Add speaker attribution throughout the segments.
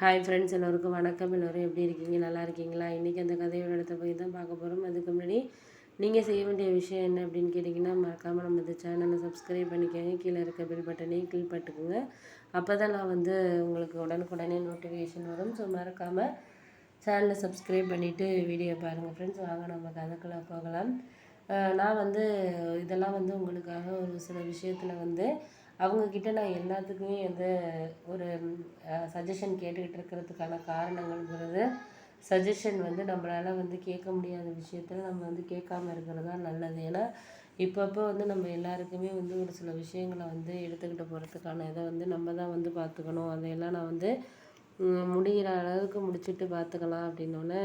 Speaker 1: hi friends எல்லோருக்கும் வணக்கம் எல்லோரும் எப்படி இருக்கீங்க நல்லா இருக்கீங்களா இன்றைக்கி அந்த கதையோட இடத்த போய் தான் பார்க்க போகிறோம் அதுக்கு முன்னாடி நீங்கள் செய்ய வேண்டிய விஷயம் என்ன அப்படின்னு கேட்டிங்கன்னா மறக்காமல் நம்ம இந்த சேனலை சப்ஸ்கிரைப் பண்ணிக்கோங்க கீழே இருக்க பில் பட்டனையும் கிளிக் பண்ணிக்கோங்க அப்போ தான் நான் வந்து உங்களுக்கு உடனுக்குடனே நோட்டிஃபிகேஷன் வரும் ஸோ மறக்காமல் சேனலை சப்ஸ்கிரைப் பண்ணிவிட்டு வீடியோ பாருங்கள் ஃப்ரெண்ட்ஸ் வாங்க நம்ம கதைக்குள்ளே போகலாம் நான் வந்து இதெல்லாம் வந்து உங்களுக்காக ஒரு சில விஷயத்தில் வந்து அவங்கக்கிட்ட நான் எல்லாத்துக்குமே வந்து ஒரு சஜஷன் கேட்டுக்கிட்டு இருக்கிறதுக்கான காரணங்கள்ங்கிறது சஜஷன் வந்து நம்மளால் வந்து கேட்க முடியாத விஷயத்தில் நம்ம வந்து கேட்காம இருக்கிறது தான் நல்லது ஏன்னா இப்பப்போ வந்து நம்ம எல்லாருக்குமே வந்து ஒரு சில விஷயங்களை வந்து எடுத்துக்கிட்டு போகிறதுக்கான இதை வந்து நம்ம தான் வந்து பார்த்துக்கணும் அதையெல்லாம் நான் வந்து முடிகிற அளவுக்கு முடிச்சுட்டு பார்த்துக்கலாம் அப்படின்னோடனே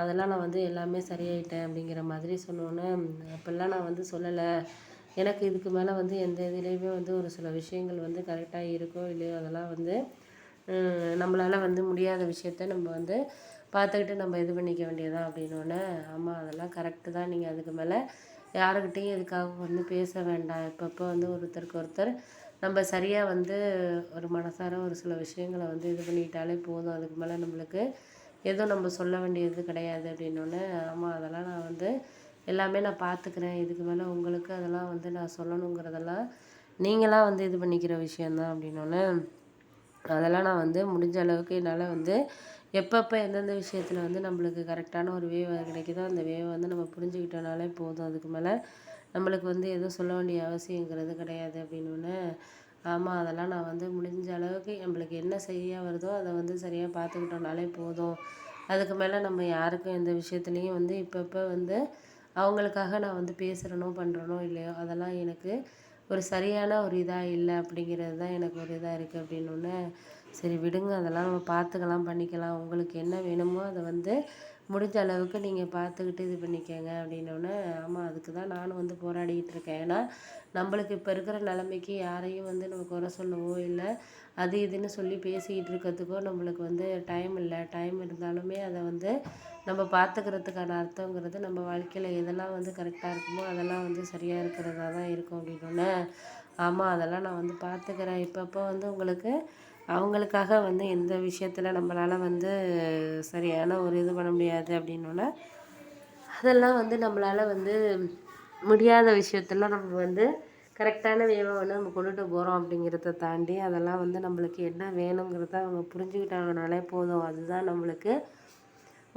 Speaker 1: அதெல்லாம் நான் வந்து எல்லாமே சரியாயிட்டேன் அப்படிங்கிற மாதிரி சொன்னோன்னே அப்போல்லாம் நான் வந்து சொல்லலை எனக்கு இதுக்கு மேலே வந்து எந்த இதுலேயுமே வந்து ஒரு சில விஷயங்கள் வந்து கரெக்டாக இருக்கோ இல்லையோ அதெல்லாம் வந்து நம்மளால் வந்து முடியாத விஷயத்த நம்ம வந்து பார்த்துக்கிட்டு நம்ம இது பண்ணிக்க வேண்டியதான் அப்படின்னோடனே ஆமாம் அதெல்லாம் கரெக்டு தான் நீங்கள் அதுக்கு மேலே யாருக்கிட்டேயும் இதுக்காக வந்து பேச வேண்டாம் இப்பப்போ வந்து ஒருத்தருக்கு ஒருத்தர் நம்ம சரியாக வந்து ஒரு மனசார ஒரு சில விஷயங்களை வந்து இது பண்ணிட்டாலே போதும் அதுக்கு மேலே நம்மளுக்கு எதுவும் நம்ம சொல்ல வேண்டியது கிடையாது அப்படின்னோடனே ஆமாம் அதெல்லாம் நான் வந்து எல்லாமே நான் பார்த்துக்கிறேன் இதுக்கு மேலே உங்களுக்கு அதெல்லாம் வந்து நான் சொல்லணுங்கிறதெல்லாம் நீங்களாக வந்து இது பண்ணிக்கிற விஷயந்தான் அப்படின்னோடனே அதெல்லாம் நான் வந்து முடிஞ்ச அளவுக்கு என்னால் வந்து எப்பப்போ எந்தெந்த விஷயத்தில் வந்து நம்மளுக்கு கரெக்டான ஒரு வேவ் கிடைக்குதோ அந்த வேவை வந்து நம்ம புரிஞ்சுக்கிட்டோனாலே போதும் அதுக்கு மேலே நம்மளுக்கு வந்து எதுவும் சொல்ல வேண்டிய அவசியங்கிறது கிடையாது அப்படின்னு ஆமாம் அதெல்லாம் நான் வந்து முடிஞ்ச அளவுக்கு நம்மளுக்கு என்ன சரியாக வருதோ அதை வந்து சரியாக பார்த்துக்கிட்டோனாலே போதும் அதுக்கு மேலே நம்ம யாருக்கும் எந்த விஷயத்துலேயும் வந்து இப்பப்போ வந்து அவங்களுக்காக நான் வந்து பேசுகிறனோ பண்ணுறனோ இல்லையோ அதெல்லாம் எனக்கு ஒரு சரியான ஒரு இதாக இல்லை அப்படிங்கிறது தான் எனக்கு ஒரு இதாக இருக்குது அப்படின்னோடனே சரி விடுங்க அதெல்லாம் நம்ம பார்த்துக்கலாம் பண்ணிக்கலாம் உங்களுக்கு என்ன வேணுமோ அதை வந்து முடிஞ்ச அளவுக்கு நீங்கள் பார்த்துக்கிட்டு இது பண்ணிக்கோங்க அப்படின்னோடனே ஆமாம் அதுக்கு தான் நானும் வந்து போராடிக்கிட்டு இருக்கேன் ஏன்னா நம்மளுக்கு இப்போ இருக்கிற நிலமைக்கு யாரையும் வந்து நம்ம குறை சொல்லவோ இல்லை அது இதுன்னு சொல்லி பேசிக்கிட்டு இருக்கிறதுக்கோ நம்மளுக்கு வந்து டைம் இல்லை டைம் இருந்தாலுமே அதை வந்து நம்ம பார்த்துக்கிறதுக்கான அர்த்தங்கிறது நம்ம வாழ்க்கையில் எதெல்லாம் வந்து கரெக்டாக இருக்குமோ அதெல்லாம் வந்து சரியாக இருக்கிறதா தான் இருக்கும் அப்படின்னோடனே ஆமாம் அதெல்லாம் நான் வந்து பார்த்துக்கிறேன் இப்பப்போ வந்து உங்களுக்கு அவங்களுக்காக வந்து எந்த விஷயத்தில் நம்மளால் வந்து சரியான ஒரு இது பண்ண முடியாது அப்படின்னோன்னா அதெல்லாம் வந்து நம்மளால் வந்து முடியாத விஷயத்தெல்லாம் நம்ம வந்து கரெக்டான வேவாக வந்து நம்ம கொண்டுட்டு போகிறோம் அப்படிங்கிறத தாண்டி அதெல்லாம் வந்து நம்மளுக்கு என்ன வேணுங்கிறத அவங்க புரிஞ்சுக்கிட்டாங்கனாலே போதும் அதுதான் நம்மளுக்கு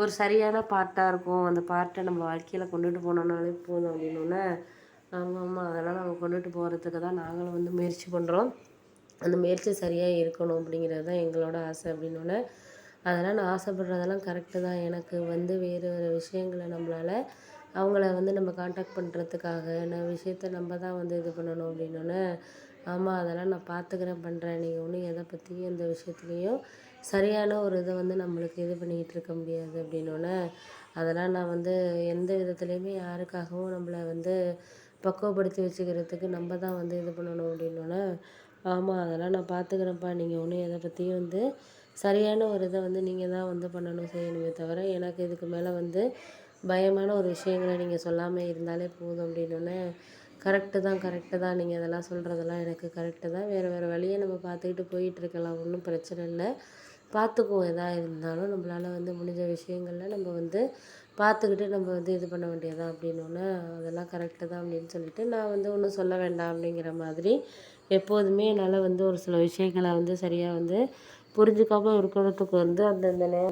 Speaker 1: ஒரு சரியான பாட்டாக இருக்கும் அந்த பாட்டை நம்ம வாழ்க்கையில் கொண்டுட்டு போனோம்னாலே போதும் அப்படின்னோன்னே ஆமாம் ஆமாம் அதெல்லாம் நம்ம கொண்டுட்டு போகிறதுக்கு தான் நாங்களும் வந்து முயற்சி பண்ணுறோம் அந்த முயற்சி சரியாக இருக்கணும் அப்படிங்கிறது தான் எங்களோட ஆசை அப்படின்னோடனே அதெல்லாம் நான் ஆசைப்படுறதெல்லாம் கரெக்டு தான் எனக்கு வந்து வேறு வேறு விஷயங்களை நம்மளால் அவங்கள வந்து நம்ம காண்டாக்ட் பண்ணுறதுக்காக நான் விஷயத்த நம்ம தான் வந்து இது பண்ணணும் அப்படின்னோடனே ஆமாம் அதெல்லாம் நான் பார்த்துக்கிறேன் பண்ணுறேன் நீங்கள் ஒன்றும் எதை பற்றியும் எந்த விஷயத்துலேயும் சரியான ஒரு இதை வந்து நம்மளுக்கு இது பண்ணிக்கிட்டு இருக்க முடியாது அப்படின்னோடனே அதெல்லாம் நான் வந்து எந்த விதத்துலேயுமே யாருக்காகவும் நம்மளை வந்து பக்குவப்படுத்தி வச்சுக்கிறதுக்கு நம்ம தான் வந்து இது பண்ணணும் அப்படின்னோடனே ஆமாம் அதெல்லாம் நான் பார்த்துக்குறேன்ப்பா நீங்கள் ஒன்றும் எதை பற்றியும் வந்து சரியான ஒரு இதை வந்து நீங்கள் தான் வந்து பண்ணணும் செய்யணுமே தவிர எனக்கு இதுக்கு மேலே வந்து பயமான ஒரு விஷயங்களை நீங்கள் சொல்லாமல் இருந்தாலே போதும் அப்படின்னோடனே கரெக்டு தான் கரெக்டு தான் நீங்கள் இதெல்லாம் சொல்கிறதெல்லாம் எனக்கு கரெக்டு தான் வேறு வேறு வழியை நம்ம பார்த்துக்கிட்டு போயிட்டுருக்கலாம் ஒன்றும் பிரச்சனை இல்லை பார்த்துக்குவோம் எதாக இருந்தாலும் நம்மளால் வந்து முடிஞ்ச விஷயங்களில் நம்ம வந்து பார்த்துக்கிட்டு நம்ம வந்து இது பண்ண வேண்டியதான் அப்படின்னோடனே அதெல்லாம் கரெக்டு தான் அப்படின்னு சொல்லிட்டு நான் வந்து ஒன்றும் சொல்ல வேண்டாம் அப்படிங்கிற மாதிரி எப்போதுமே என்னால் வந்து ஒரு சில விஷயங்களை வந்து சரியாக வந்து புரிஞ்சுக்காமல் இருக்கிறதுக்கு வந்து அந்தந்த நேரம்